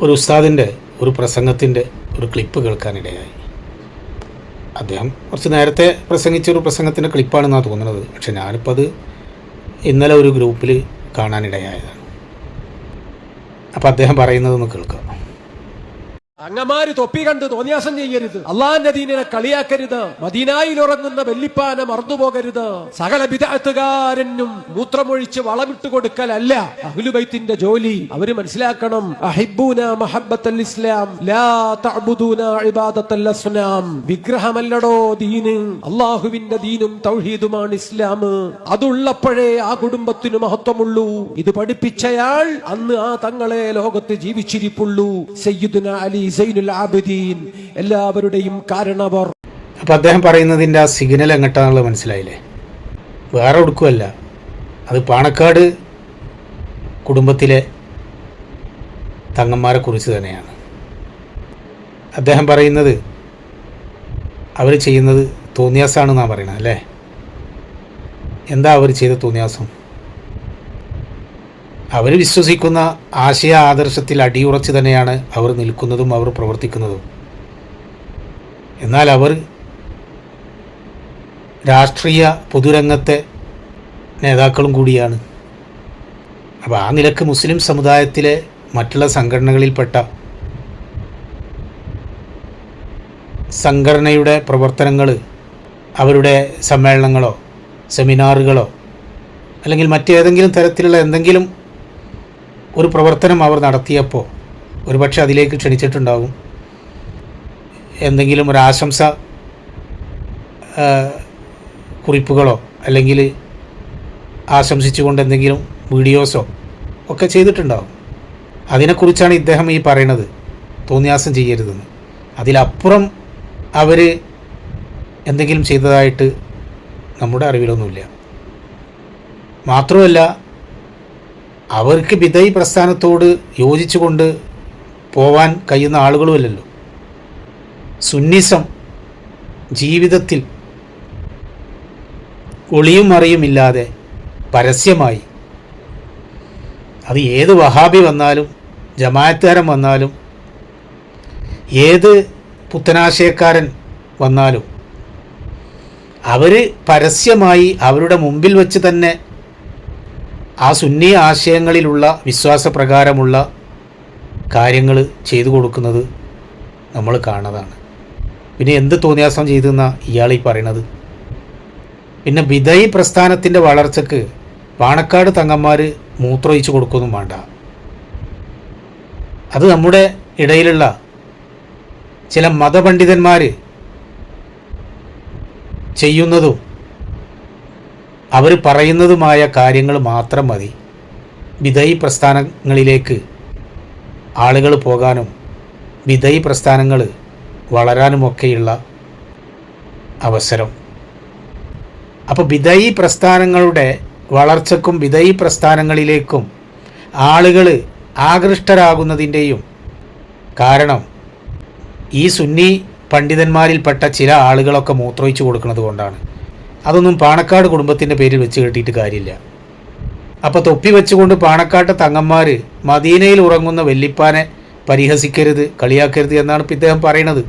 ഒരു ഉസ്താദിന്റെ ഒരു പ്രസംഗത്തിന്റെ ഒരു ക്ലിപ്പ് കേൾക്കാനിടയായി. അദ്ദേഹം കുറച്ച് നേരത്തെ പ്രസംഗിച്ച ഒരു പ്രസംഗത്തിന്റെ ക്ലിപ്പാണെന്നാണ് തോന്നുന്നത്. പക്ഷെ ഞാനിപ്പോൾ അത് ഇന്നലെ ഒരു ഗ്രൂപ്പിൽ കാണാനിടയായതാണ്. അപ്പോൾ അദ്ദേഹം പറയുന്നതൊന്ന് കേൾക്കാം. അങ്ങമാര് തൊപ്പി കണ്ട് തോന്നിയാസം ചെയ്യരുത്. അള്ളാന്റെ ദീനിനെ കളിയാക്കരുത്. മദീനായിൽ ഉറങ്ങുന്ന വെല്ലിപ്പാന മറന്നുപോകരുത്. സകല വിദഗ്ധകാരനും മൂത്രമൊഴിച്ച് വളമിട്ട് കൊടുക്കലല്ല. അഹുലുബൈത്തിന്റെ ജോലി. അവർ മനസ്സിലാക്കണം. അഹിബൂന മഹബത്തൽ ഇസ്ലാം. ലാ ഇബാദത്തൽ വിഗ്രഹമല്ലടോ ദീന്. അള്ളാഹുവിന്റെ ദീനും തൗഹീദുമാണ് ഇസ്ലാം. അതുള്ളപ്പോഴേ ആ കുടുംബത്തിന് മഹത്വമുള്ളൂ. ഇത് പഠിപ്പിച്ചയാൾ അന്ന് ആ തങ്ങളെ ലോകത്ത് ജീവിച്ചിരിപ്പുള്ളൂ. സയ്യിദുന അലി എല്ലാവരുടെയും കാരണവർ. അപ്പോൾ അദ്ദേഹം പറയുന്നതിന്റെ ആ സിഗ്നൽ എങ്ങോട്ടാണെന്നുള്ളത് മനസ്സിലായില്ലേ? വേറെ ഒടുക്കുമല്ല അത് പാണക്കാട് കുടുംബത്തിലെ തങ്ങന്മാരെ കുറിച്ച് തന്നെയാണ്. അദ്ദേഹം പറയുന്നത് അവർ ചെയ്യുന്നത് തോന്നിയാസാണെന്നാണ് പറയുന്നത് അല്ലേ? എന്താ അവർ ചെയ്ത തോന്നിയാസം? അവർ വിശ്വസിക്കുന്ന ആശയ ആദർശത്തിൽ അടിയുറച്ച് തന്നെയാണ് അവർ നിൽക്കുന്നതും അവർ പ്രവർത്തിക്കുന്നതും. എന്നാൽ അവർ രാഷ്ട്രീയ പൊതുരംഗത്തെ നേതാക്കളും കൂടിയാണ്. അപ്പോൾ ആ നിലയ്ക്ക് മുസ്ലിം സമുദായത്തിലെ മറ്റുള്ള സംഘടനകളിൽപ്പെട്ട സംഘടനയുടെ പ്രവർത്തനങ്ങൾ അവരുടെ സമ്മേളനങ്ങളോ സെമിനാറുകളോ അല്ലെങ്കിൽ മറ്റേതെങ്കിലും തരത്തിലുള്ള എന്തെങ്കിലും ഒരു പ്രവർത്തനം അവർ നടത്തിയപ്പോൾ ഒരുപക്ഷെ അതിലേക്ക് ക്ഷണിച്ചിട്ടുണ്ടാകും എന്തെങ്കിലും ഒരു ആശംസ കുറിപ്പുകളോ അല്ലെങ്കിൽ ആശംസിച്ചുകൊണ്ട് എന്തെങ്കിലും വീഡിയോസോ ഒക്കെ ചെയ്തിട്ടുണ്ടാകും അതിനെക്കുറിച്ചാണ് ഇദ്ദേഹം ഈ പറയണത് തോന്നിയാസം ചെയ്യരുതെന്ന്. അതിലപ്പുറം അവർ എന്തെങ്കിലും ചെയ്തതായിട്ട് നമ്മുടെ അറിവിലൊന്നുമില്ല. മാത്രമല്ല അവർക്ക് വിധയി പ്രസ്ഥാനത്തോട് യോജിച്ചുകൊണ്ട് പോവാൻ കഴിയുന്ന ആളുകളുമല്ലല്ലോ. സുന്നിസം ജീവിതത്തിൽ ഒളിയും അറിയുമില്ലാതെ പരസ്യമായി അത് ഏത് വഹാബി വന്നാലും ജമായത്തുകാരൻ വന്നാലും ഏത് പുത്തനാശയക്കാരൻ വന്നാലും അവർ പരസ്യമായി അവരുടെ മുമ്പിൽ വെച്ച് തന്നെ ആ സുന്നി ആശയങ്ങളിലുള്ള വിശ്വാസപ്രകാരമുള്ള കാര്യങ്ങൾ ചെയ്തു കൊടുക്കുന്നത് നമ്മൾ കാണുന്നതാണ്. പിന്നെ എന്ത് തോന്നിയാസം ചെയ്തെന്ന ഇയാൾ ഈ പറയണത്? പിന്നെ വിധയി പ്രസ്ഥാനത്തിന്റെ വളർച്ചക്ക് പാണക്കാട് തങ്ങന്മാർ മൂത്രൊഴിച്ചു കൊടുക്കൊന്നും വേണ്ട. അത് നമ്മുടെ ഇടയിലുള്ള ചില മതപണ്ഡിതന്മാർ ചെയ്യുന്നതും അവർ പറയുന്നതുമായ കാര്യങ്ങൾ മാത്രം മതി. വിധയി പ്രസ്ഥാനങ്ങളിലേക്ക് ആളുകൾ പോകാനും വിധയി പ്രസ്ഥാനങ്ങൾ വളരാനുമൊക്കെയുള്ള അവസരം. അപ്പോൾ വിധയി പ്രസ്ഥാനങ്ങളുടെ വളർച്ചക്കും വിധയി പ്രസ്ഥാനങ്ങളിലേക്കും ആളുകൾ ആകൃഷ്ടരാകുന്നതിന്റെയും കാരണം ഈ സുന്നി പണ്ഡിതന്മാരിൽപ്പെട്ട ചില ആളുകളൊക്കെ മൂത്രോയിച്ചു കൊടുക്കുന്നത് കൊണ്ടാണ്. അതൊന്നും പാണക്കാട് കുടുംബത്തിന്റെ പേരിൽ വെച്ച് കെട്ടിയിട്ട് കാര്യമില്ല. അപ്പോൾ തൊപ്പി വെച്ചുകൊണ്ട് പാണക്കാട്ട് തങ്ങന്മാർ മദീനയിൽ ഉറങ്ങുന്ന വെല്ലിപ്പാനെ പരിഹസിക്കരുത് കളിയാക്കരുത് എന്നാണ് ഇപ്പം ഇദ്ദേഹം പറയണത്.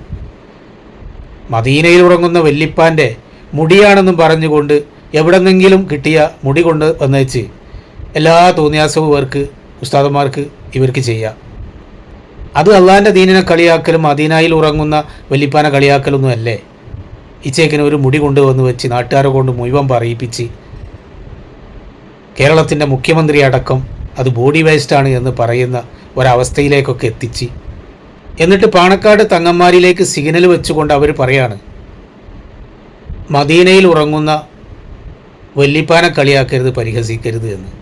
മദീനയിൽ ഉറങ്ങുന്ന വെല്ലിപ്പാന്റെ മുടിയാണെന്നും പറഞ്ഞുകൊണ്ട് എവിടെന്നെങ്കിലും കിട്ടിയ മുടി കൊണ്ട് വന്നേച്ച് എല്ലാ തോന്നിയാസവും ഇവർക്ക് ഉസ്താദന്മാർക്ക് ഇവർക്ക് ചെയ്യാം. അത് അള്ളാന്റെ ദീനിനെ കളിയാക്കലും മദീനയിൽ ഉറങ്ങുന്ന വെല്ലിപ്പാനെ കളിയാക്കലൊന്നും അല്ലേ? ഇച്ചേക്കിന് ഒരു മുടി കൊണ്ടുവന്ന് വെച്ച് നാട്ടുകാരെ കൊണ്ട് മുഴുവൻ പറയിപ്പിച്ച് കേരളത്തിന്റെ മുഖ്യമന്ത്രി അടക്കം അത് ബോഡി വേസ്റ്റാണ് എന്ന് പറയുന്ന ഒരവസ്ഥയിലേക്കൊക്കെ എത്തിച്ച് എന്നിട്ട് പാണക്കാട് തങ്ങന്മാരിലേക്ക് സിഗ്നൽ വെച്ചുകൊണ്ട് അവർ പറയാണ് മദീനയിൽ ഉറങ്ങുന്ന വല്ലിപ്പാനെ കളിയാക്കരുത് പരിഹസിക്കരുത് എന്ന്.